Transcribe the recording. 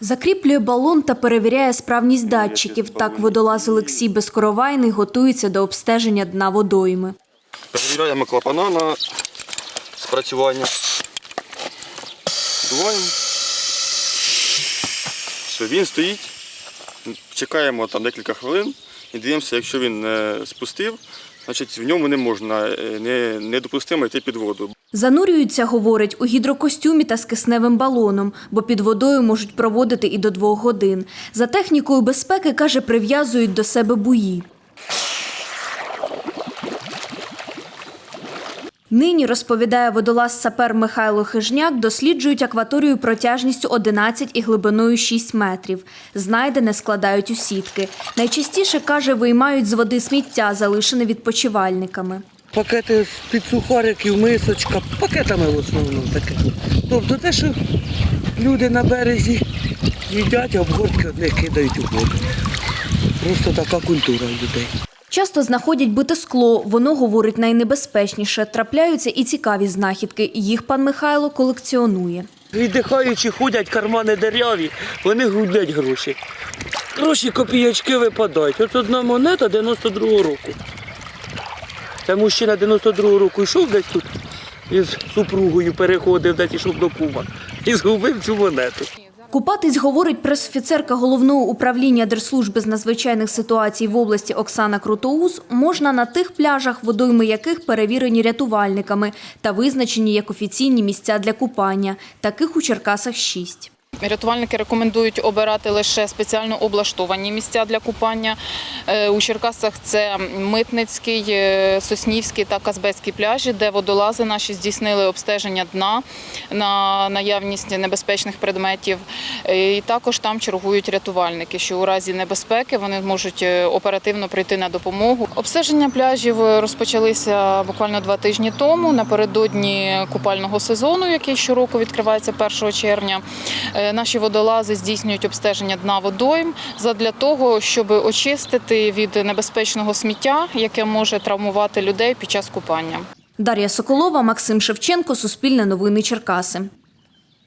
Закріплює балон та перевіряє справність датчиків. Так водолаз Олексій Безкоровайний готується до обстеження дна водойми. Перевіряємо клапана на спрацювання. Вдуваємо. Все, він стоїть. Чекаємо там декілька хвилин і дивимося, якщо він не спустив, значить в ньому не можна, е, не, недопустимо йти під воду. Занурюються, говорить, у гідрокостюмі та з кисневим балоном, бо під водою можуть проводити і до двох годин. За технікою безпеки, каже, прив'язують до себе буї. Нині, розповідає водолаз сапер Михайло Хижняк, досліджують акваторію протяжністю 11 і глибиною 6 метрів. Знайдене складають у сітки. Найчастіше, каже, виймають з води сміття, залишене відпочивальниками. Пакети з-під сухариків, мисочка, пакетами в основному таке. Тобто те, що люди на березі їдять, а обгортки одне кидають у воду. Просто така культура у людей. Часто знаходять бите скло, воно говорить найнебезпечніше. Трапляються і цікаві знахідки. Їх пан Михайло колекціонує. Віддихаючи ходять, кармани дереві, вони гудять гроші. Гроші копійочки випадають. От одна монета 92-го року. Це мужчина 92-го року йшов десь тут із супругою переходив, десь ішов до кума і згубив цю монету. Купатись, говорить прес-офіцерка головного управління Держслужби з надзвичайних ситуацій в області Оксана Крутоус, можна на тих пляжах, водойми яких перевірені рятувальниками та визначені як офіційні місця для купання. Таких у Черкасах шість. Рятувальники рекомендують обирати лише спеціально облаштовані місця для купання. Е, У Черкасах це Митницький, е, Соснівський та Казбецький пляжі, де водолази наші здійснили обстеження дна на наявність небезпечних предметів. Е, І також там чергують рятувальники, що у разі небезпеки вони можуть оперативно прийти на допомогу. Обстеження пляжів розпочалися буквально два тижні тому, напередодні купального сезону, який щороку відкривається 1 червня. Е, Наші водолази здійснюють обстеження дна водойм задля того, щоб очистити від небезпечного сміття, яке може травмувати людей під час купання. Дар'я Соколова, Максим Шевченко, Суспільне новини Черкаси.